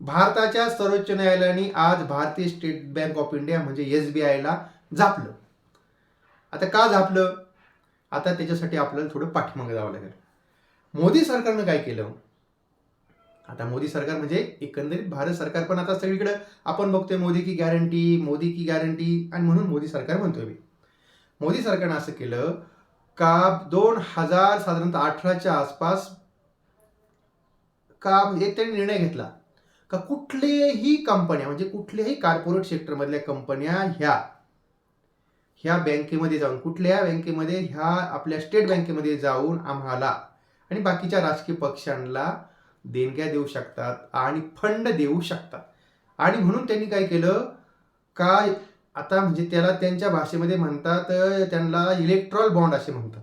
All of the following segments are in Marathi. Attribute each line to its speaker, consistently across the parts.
Speaker 1: भारताच्या सर्वोच्च न्यायालयाने आज भारतीय स्टेट बँक ऑफ इंडिया म्हणजे एस बी आयला झापलं. आता का झापलं? आता त्याच्यासाठी आपल्याला थोडं पाठीमागे जावं लागेल. मोदी सरकारनं काय केलं? आता मोदी सरकार म्हणजे एकंदरीत भारत सरकार पण आता सगळीकडे आपण बघतोय मोदी की गॅरंटी मोदी की गॅरंटी आणि म्हणून मोदी सरकार म्हणतोय मी मोदी सरकारनं असं केलं का दोन हजार साधारणतः अठराच्या आसपास का एक त्यांनी निर्णय घेतला. का कुठलेही कंपन्या म्हणजे कुठल्याही कॉर्पोरेट सेक्टरमधल्या कंपन्या ह्या ह्या बँकेमध्ये जाऊन कुठल्या बँकेमध्ये ह्या आपल्या स्टेट बँकेमध्ये जाऊन आम्हाला आणि बाकीच्या राजकीय पक्षांना देणग्या देऊ शकतात आणि फंड देऊ शकतात. आणि म्हणून त्यांनी काय केलं? का आता म्हणजे त्याला त्यांच्या भाषेमध्ये म्हणतात त्यांना इलेक्ट्रॉल बॉन्ड असे म्हणतात.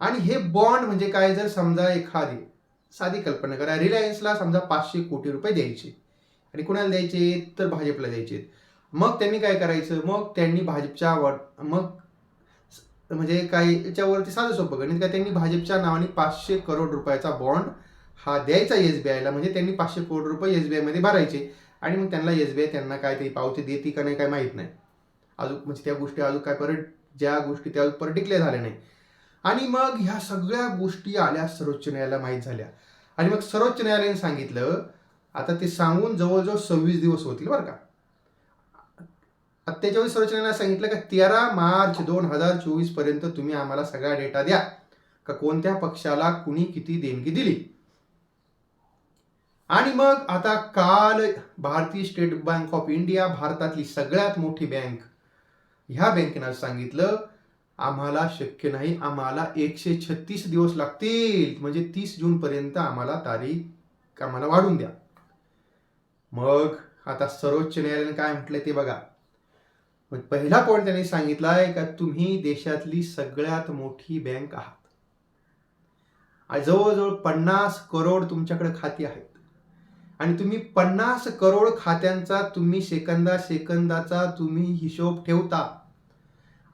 Speaker 1: आणि हे बॉन्ड म्हणजे काय? जर समजा एखादी साधी कल्पना करा. रिलायन्सला समजा पाचशे कोटी रुपये द्यायचे. आणि कुणाला द्यायचे? तर भाजपला द्यायचे. मग त्यांनी काय करायचं? मग त्यांनी भाजपच्या वाट मग म्हणजे काही याच्यावरती साधं सोपं गणित का त्यांनी भाजपच्या नावाने पाचशे करोड रुपयाचा बॉन्ड हा द्यायचा एस बी आयला म्हणजे त्यांनी पाचशे करोड रुपये एस बी आयमध्ये भरायचे. आणि मग त्यांना एस बी आय त्यांना काय ते पावती देते का नाही काय माहीत नाही. अजून म्हणजे त्या गोष्टी अजून काय परत ज्या गोष्टी त्या परत डिक्लेअर झाल्या नाही. आणि मग ह्या सगळ्या गोष्टी आल्या सर्वोच्च न्यायालयाला माहीत झाल्या. आणि मग सर्वोच्च न्यायालयाने सांगितलं आता ते सांगून जवळजवळ सव्वीस दिवस होतील बरं का. त्याच्यावर सर्वोच्च न्यायालयाने सांगितलं का तेरा मार्च दोन हजार चोवीसपर्यंत तुम्ही आम्हाला सगळा डेटा द्या. का कोणत्या पक्षाला कुणी किती देणगी दिली? आणि मग आता काल भारतीय स्टेट बँक ऑफ इंडिया भारतातली सगळ्यात मोठी बँक ह्या बँकेनं सांगितलं आम्हाला शक्य नाही. आम्हाला एकशे छत्तीस दिवस लागतील. म्हणजे तीस जूनपर्यंत आम्हाला तारीख आम्हाला वाढून द्या. मग आता सर्वोच्च न्यायालयाने काय म्हटलंय ते बघा. मग पहिला पॉईंट त्यांनी सांगितला आहे का तुम्ही देशातली सगळ्यात मोठी बँक आहात. आणि जवळजवळ पन्नास करोड तुमच्याकडे खाती आहेत. आणि तुम्ही पन्नास करोड खात्यांचा तुम्ही सेकंदा सेकंदाचा तुम्ही हिशोब ठेवता.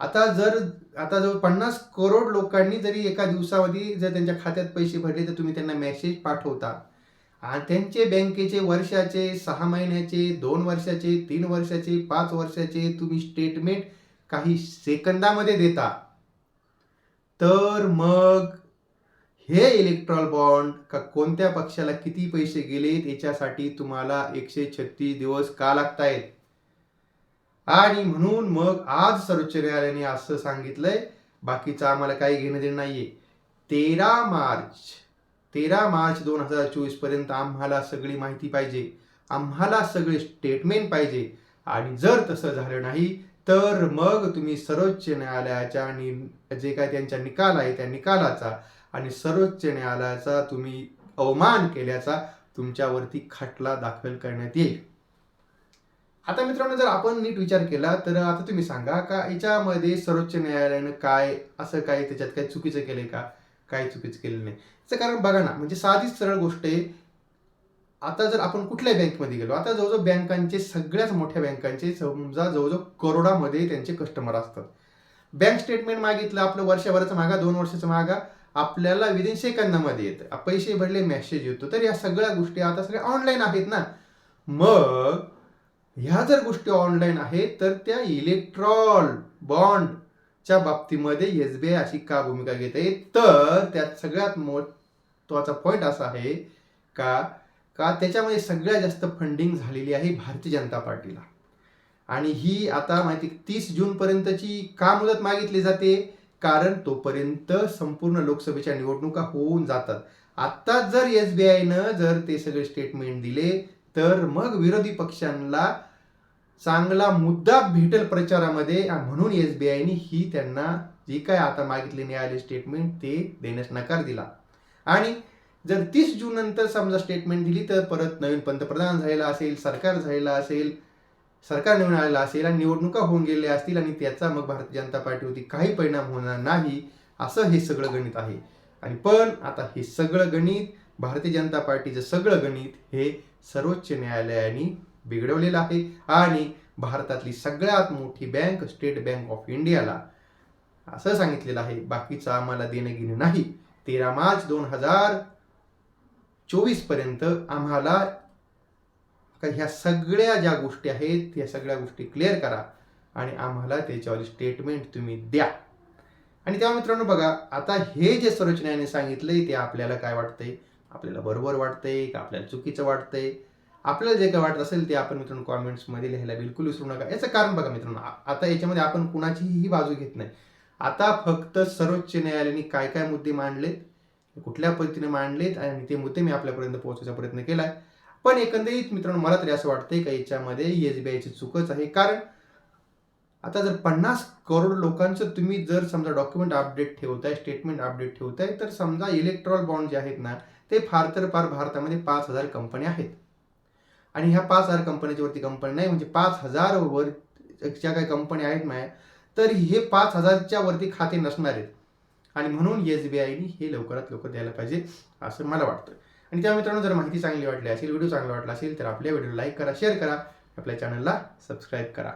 Speaker 1: आता जर आता जवळ पन्नास करोड लोकांनी जरी एका दिवसामध्ये जर त्यांच्या खात्यात पैसे भरले तर तुम्ही त्यांना मेसेज पाठवता. आणि त्यांचे बँकेचे वर्षाचे सहा महिन्याचे दोन वर्षाचे तीन वर्षाचे पाच वर्षाचे तुम्ही स्टेटमेंट काही सेकंदामध्ये देता. तर मग हे इलेक्ट्रॉल बॉन्ड का कोणत्या पक्षाला किती पैसे गेलेत याच्यासाठी तुम्हाला एकशे छत्तीस दिवस का लागतायत? आणि म्हणून मग आज सर्वोच्च न्यायालयाने असं सांगितलंय बाकीचं आम्हाला काही घेणं देणं नाहीये. तेरा मार्च तेरा मार्च दोन हजार चोवीसपर्यंत आम्हाला सगळी माहिती पाहिजे. आम्हाला सगळे स्टेटमेंट पाहिजे. आणि जर तसं झालं नाही तर मग तुम्ही सर्वोच्च न्यायालयाच्या नि जे काय त्यांचा निकाल आहे त्या निकालाचा आणि सर्वोच्च न्यायालयाचा तुम्ही अवमान केल्याचा तुमच्यावरती खटला दाखल करण्यात येईल. आता मित्रांनो जर आपण नीट विचार केला तर आता तुम्ही सांगा का याच्यामध्ये सर्वोच्च न्यायालयानं काय असं काय त्याच्यात काय चुकीचं केलंय का? काय चुकीचं केलं नाही. त्याचं कारण बघा ना म्हणजे साधीच सरळ गोष्ट आहे. आता जर आपण कुठल्या बँकमध्ये गेलो आता जवळजवळ बँकांचे सगळ्याच मोठ्या बँकांचे समजा जवळजवळ करोडामध्ये त्यांचे कस्टमर असतात. बँक स्टेटमेंट मागितलं आपलं वर्षभराचं मागा दोन वर्षाचं मागा आपल्याला विदिन सेकंदामध्ये येतं. पैसे भरले मेसेज येतो. तर या सगळ्या गोष्टी आता सगळ्या ऑनलाईन आहेत ना. मग ह्या जर गोष्टी ऑनलाईन आहेत तर त्या इलेक्ट्रॉल बॉन्डच्या बाबतीमध्ये एस बी आय अशी का भूमिका घेते तर त्यात सगळ्यात महत्त्वाचा पॉईंट असा आहे का का त्याच्यामध्ये सगळ्यात जास्त फंडिंग झालेली आहे भारतीय जनता पार्टीला. आणि ही आता माहिती तीस जूनपर्यंतची का मुदत मागितली जाते? कारण तोपर्यंत संपूर्ण लोकसभेच्या निवडणुका होऊन जातात. आता जर एस बी आयनं जर ते सगळे स्टेटमेंट दिले तर मग विरोधी पक्षांना चांगला मुद्दा भेटेल प्रचारामध्ये. म्हणून एस बी आयने ही त्यांना जी काय आता मागितली न्यायालय स्टेटमेंट ते देण्यास नकार दिला. आणि जर तीस जून नंतर समजा स्टेटमेंट दिली तर परत नवीन पंतप्रधान झालेला असेल सरकार झालेला असेल सरकार निवडून आलेला असेल आणि निवडणुका होऊन गेलेल्या असतील आणि त्याचा मग भारतीय जनता पार्टीवरती काही परिणाम होणार नाही असं हे सगळं गणित आहे. आणि पण आता हे सगळं गणित भारतीय जनता पार्टीचं सगळं गणित हे सर्वोच्च न्यायालयाने बिघडवलेलं आहे आणि भारतातली सगळ्यात मोठी बँक स्टेट बँक ऑफ इंडियाला असं सांगितलेलं आहे. बाकीचं आम्हाला देणं घेणं नाही. तेरा मार्च दोन हजार चोवीसपर्यंत आम्हाला ह्या सगळ्या ज्या गोष्टी आहेत त्या सगळ्या गोष्टी क्लिअर करा आणि आम्हाला त्याच्यावर स्टेटमेंट तुम्ही द्या. आणि तेव्हा मित्रांनो बघा आता हे जे सर्वोच्च न्यायालयाने सांगितलंय ते आपल्याला काय वाटतंय? आपल्याला बरोबर वाटतंय का आपल्याला चुकीचं वाटतंय? आपल्याला जे काय वाटत असेल ते आपण मित्रांनो कॉमेंट्समध्ये लिहायला बिलकुल विसरू नका. याचं कारण बघा मित्रांनो आता याच्यामध्ये आपण कुणाचीही बाजू घेत नाही. आता फक्त सर्वोच्च न्यायालयाने काय काय मुद्दे मांडलेत कुठल्या पद्धतीने मांडलेत आणि ते मुद्दे मी आपल्यापर्यंत पोहोचवायचा प्रयत्न केलाय. पण एकंदरीत मित्रांनो मला तरी असं वाटतंय का याच्यामध्ये एस बी आयची चुकच आहे. कारण आता जर पन्नास करोड लोकांचं तुम्ही जर समजा डॉक्युमेंट अपडेट ठेवताय स्टेटमेंट अपडेट ठेवताय तर समजा इलेक्ट्रॉल बॉन्ड जे आहेत ना ते फार तर फार भारतामध्ये पाच हजार कंपन्या आहेत. आणि ह्या पाच हजार कंपन्याच्या वरती कंपनी नाही म्हणजे पाच हजार वर ज्या काही कंपन्या आहेत ना तर हे पाच हजारच्या वरती खाते नसणार आहेत. आणि म्हणून एस बी आयने हे लवकरात लवकर द्यायला पाहिजे असं मला वाटतं. आणि त्या मित्रांनो जर माहिती चांगली वाटली असेल व्हिडिओ चांगला वाटला असेल तर आपल्या व्हिडिओ लाईक करा शेअर करा आपल्या चॅनलला सबस्क्राईब करा.